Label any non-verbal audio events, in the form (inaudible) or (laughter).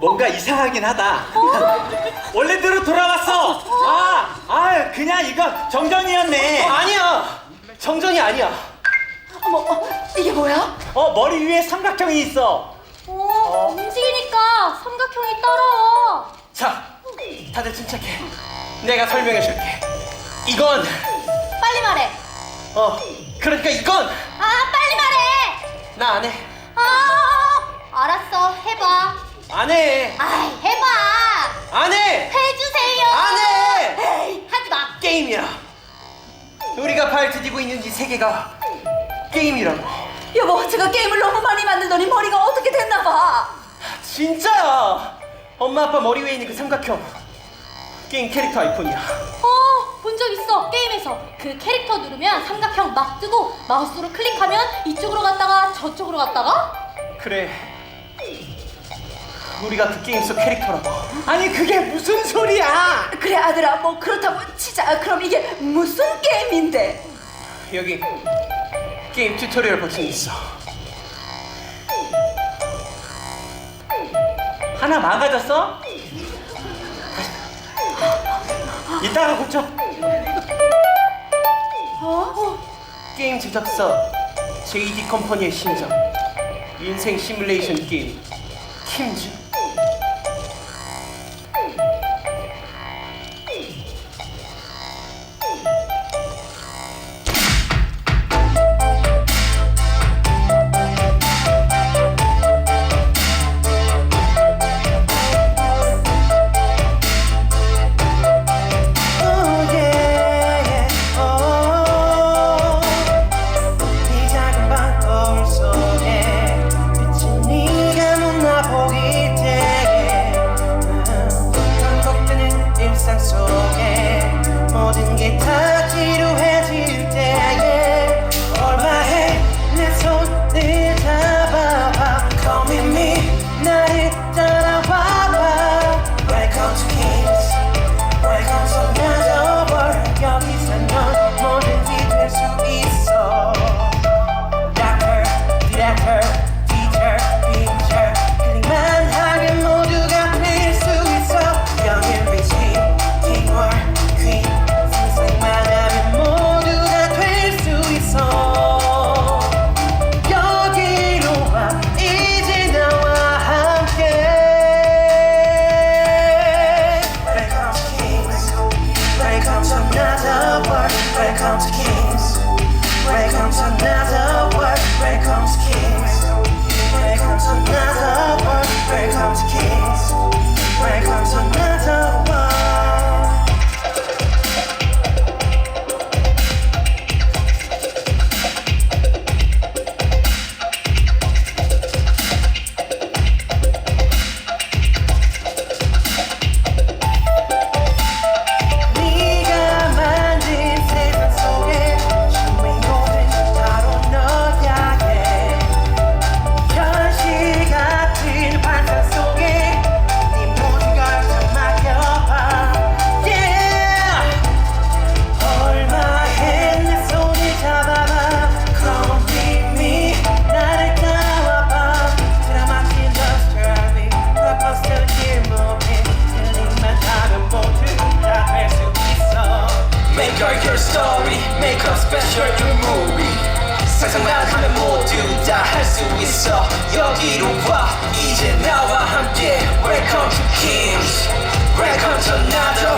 뭔가 이상하긴 하다. (laughs) 원래대로 돌아왔어. 아, 아, 그냥 이거 정전이었네. 아니야. 정전이 아니야. 어머, 어, 이게 뭐야? 어, 머리 위에 삼각형이 있어. 어, 움직이니까 삼각형이 따라와. 자, 다들 침착해. 내가 설명해 줄게. 이건 빨리 말해. 어, 그러니까 이건 아, 빨리 말해. 나 안 해. 아, 알았어. 해봐. 안 해. 아이, 해봐. 안 해. 해주세요. 안 해. 에이, 하지 마. 게임이야. 우리가 발 디디고 있는 이 세계가 게임이라고. 여보, 제가 게임을 너무 많이 만들더니 머리가 어떻게 됐나 봐. 진짜야. 엄마 아빠 머리 위에 있는 그 삼각형. 게임 캐릭터 아이콘이야. 어, 본 적 있어. 게임에서 그 캐릭터 누르면 삼각형 막 뜨고 마우스로 클릭하면 이쪽으로 갔다가 저쪽으로 갔다가 그래. 우리가 그 게임 속 캐릭터라고. 아니, 그게 무슨 소리야? 그래 아들아, 뭐 그렇다고 치자. 아, 그럼 이게 무슨 게임인데? 여기 게임 튜토리얼 버튼이 있어. 하나 망가졌어? 이따가 고쳐. 어? 게임 제작사 JD 컴퍼니의 신작 인생 시뮬레이션 게임 킴즈. comes to kings. when comes another. story, make a special your movie. 상상만 하면 모두 다 할 수 있어. 여기로 와, 이제 나와 함께. Welcome to Kings. Welcome to another